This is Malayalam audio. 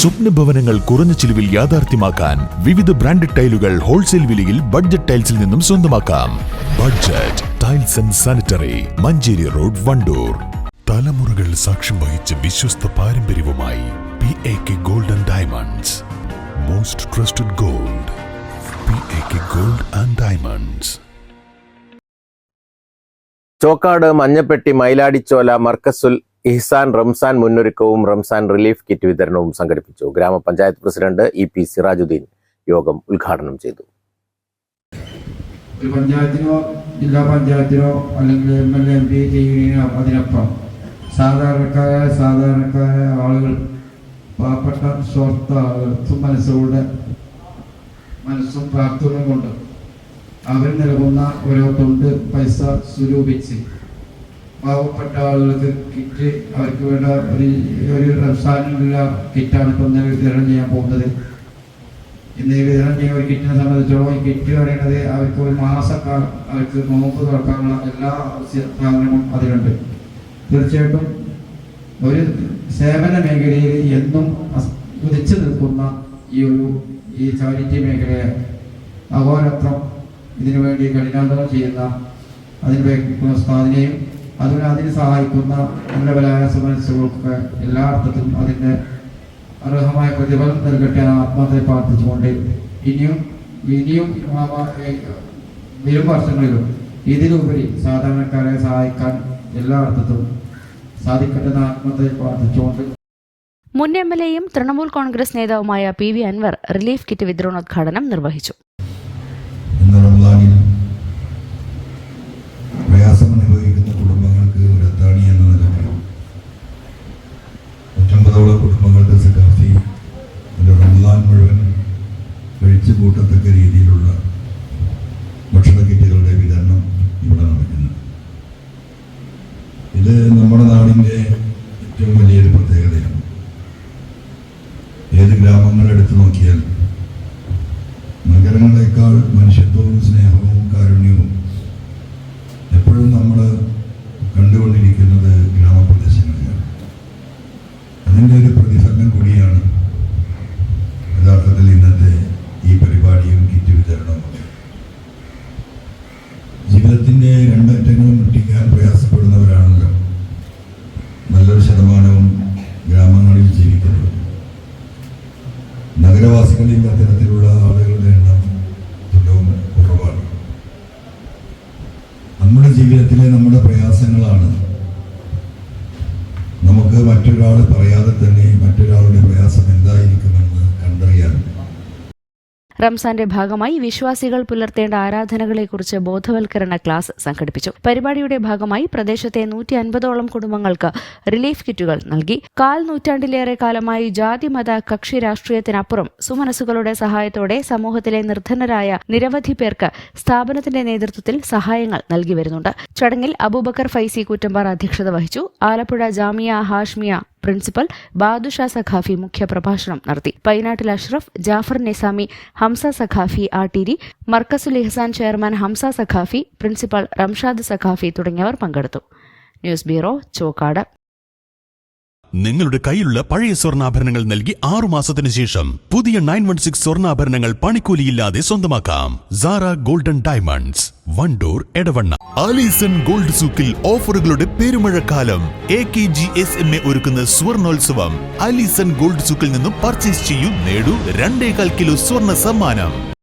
സ്വപ്ന ഭവനങ്ങൾ കുറഞ്ഞ ചിലവിൽ യാഥാർത്ഥ്യമാക്കാൻ വിവിധ ബ്രാൻഡഡ് ടൈലുകൾ ഹോൾസെയിൽ വിലയിൽ ബഡ്ജറ്റ് ടൈൽസിൽ നിന്നും സ്വന്തമാക്കാം. Budget tiles and sanitary Manjeri road Wandoor. തലമുറകൾ സാക്ഷ്യം വഹിച്ച വിശ്വസ്ത പാരമ്പര്യവുമായി P A K golden diamonds most trusted gold P A K gold and diamonds Chokkad Manjappetti Mayiladichola Markazul Ihsan Ramzan മുന്നൊരുക്കവും Ramzan relief kit വിതരണവും സംഘടിപ്പിച്ചു. ഗ്രാമപഞ്ചായത്ത് പ്രസിഡന്റ് ഇ പി സിറാജുദ്ദീൻ യോഗം ഉദ്ഘാടനം ചെയ്തു. ഒരു പഞ്ചായത്തിനോ ജില്ലാ പഞ്ചായത്തിനോ അല്ലെങ്കിൽ എം എൽ എ പി ചെയ്യുന്നതിനോ അതിനപ്പുറം സാധാരണക്കാരായ സാധാരണക്കാരായ ആളുകൾ പാവപ്പെട്ട സ്വാർത്ഥ ആളുകൾ മനസ്സുകളുടെ മനസ്സും പ്രാർത്ഥനയും കൊണ്ട് അവർ നൽകുന്ന ഓരോ തൊണ്ട് പൈസ സ്വരൂപിച്ച് പാവപ്പെട്ട ആളുകൾക്ക് കിറ്റ് അവർക്ക് വേണ്ട ഒരു ഒരു റംസാനുള്ള കിറ്റാണ് ഇപ്പം ഇന്നലെ വിതരണം ചെയ്യാൻ പോകുന്നത്. ഇന്ന് വിതരണം ചെയ്യുന്ന ഒരു കിറ്റിനെ സംബന്ധിച്ചോളം ഈ കിറ്റ് പറയുന്നത് അവർക്ക് ഒരു മാസക്കാലം അവർക്ക് നോമ്പ് തുറക്കാനുള്ള എല്ലാ സാധനങ്ങളും അതിലുണ്ട്. തീർച്ചയായിട്ടും ഒരു സേവന മേഖലയിൽ എന്നും കുതിച്ചു നിൽക്കുന്ന ഈ ഒരു ഈ ചാരിറ്റി മേഖലയെ അഹോരത്രം ഇതിനുവേണ്ടി കഠിനാന്തരം ചെയ്യുന്ന അതിന് ഉസ്താദിനെയും അതിന് അതിന് സഹായിക്കുന്ന നല്ലവരായ സുമനസ്സുകൾക്ക് എല്ലാ അർത്ഥത്തിലും അതിന്റെ അർഹമായ പ്രതിഫലം നൽകട്ടെ എന്ന് ആത്മാർത്ഥമായി പ്രാർത്ഥിച്ചുകൊണ്ട് ഇനിയും ഇനിയും വരും വർഷങ്ങളിലും ഇതിലുപരി സാധാരണക്കാരെ സഹായിക്കാൻ എല്ലാ അർത്ഥത്തിലും സാധിക്കട്ടെ എന്ന് ആത്മാർത്ഥമായി പ്രാർത്ഥിച്ചുകൊണ്ട് മുൻ എം എൽ എയും തൃണമൂൽ കോൺഗ്രസ് നേതാവുമായ P V Anvar relief kit വിതരണോദ്ഘാടനം നിർവഹിച്ചു. ഏറ്റവും വലിയൊരു പ്രത്യേകതയാണ് ഏത് ഗ്രാമങ്ങൾ എടുത്തു നോക്കിയാൽ നഗരങ്ങളെക്കാൾ മനുഷ്യത്വവും സ്നേഹവും കാരുണ്യവും എപ്പോഴും നമ്മൾ കണ്ടുകൊണ്ടിരിക്കുന്നത് ഗ്രാമപ്രദേശങ്ങളിലാണ്. അതിന്റെ ഒരു പ്രതിഫലനം കൂടിയാണ് യഥാർത്ഥത്തിൽ ഇന്നത്തെ ഈ പരിപാടിയും കിറ്റ് വിതരണവും. ജീവിതത്തിന്റെ രണ്ടറ്റങ്ങളും നഗരവാസികളിൽ അത്തരത്തിലുള്ള ആളുകളുടെ എണ്ണം തുലവും കുറവാണ്. നമ്മുടെ ജീവിതത്തിലെ നമ്മുടെ പ്രയാസങ്ങളാണ് റംസാന്റെ ഭാഗമായി വിശ്വാസികൾ പുലർത്തേണ്ട ആരാധനകളെക്കുറിച്ച് ബോധവൽക്കരണ ക്ലാസ് സംഘടിപ്പിച്ചു. പരിപാടിയുടെ ഭാഗമായി പ്രദേശത്തെ നൂറ്റി അൻപതോളം കുടുംബങ്ങൾക്ക് റിലീഫ് കിറ്റുകൾ നൽകി. കാൽ നൂറ്റാണ്ടിലേറെ കാലമായി ജാതിമത കക്ഷി രാഷ്ട്രീയത്തിനപ്പുറം സുമനസ്സുകളുടെ സഹായത്തോടെ സമൂഹത്തിലെ നിർധനരായ നിരവധി പേർക്ക് സ്ഥാപനത്തിന്റെ നേതൃത്വത്തിൽ സഹായങ്ങൾ നൽകി വരുന്നുണ്ട്. ചടങ്ങിൽ അബൂബക്കർ ഫൈസി കൂറ്റമ്പാർ അധ്യക്ഷത വഹിച്ചു. ആലപ്പുഴ ജാമിയ ഹാഷ്മിയ പ്രിൻസിപ്പൽ ബാദുഷാ സഖാഫി മുഖ്യപ്രഭാഷണം നടത്തി പൈനാട്ടിൽ അഷ്റഫ് ജാഫർ നിസാമി ഹംസ സഖാഫി ആട്ടീരി മർക്കസുൽ ഇഹ്സാൻ ചെയർമാൻ ഹംസ സഖാഫി പ്രിൻസിപ്പൽ റംഷാദ് സഖാഫി തുടങ്ങിയവർ പങ്കെടുത്തു ന്യൂസ് ബ്യൂറോ ചോക്കാട് നിങ്ങളുടെ കയ്യിലുള്ള പഴയ സ്വർണാഭരണങ്ങൾ നൽകി ആറു മാസത്തിന് ശേഷം പുതിയ നയൻ വൺ സിക്സ് സ്വർണാഭരണങ്ങൾ പണിക്കൂലിയില്ലാതെ സ്വന്തമാക്കാം. Sara golden diamonds Wandoor Edavanna. Alison gold സൂക്കിൽ ഓഫറുകളുടെ പെരുമഴക്കാലം. A K G S M A ഒരുക്കുന്ന സ്വർണോത്സവം. ആലീസൺ ഗോൾഡ് സൂക്കിൽ നിന്നും പർച്ചേസ് ചെയ്യൂ നേടൂ രണ്ടേകാൽ കിലോ സ്വർണ സമ്മാനം.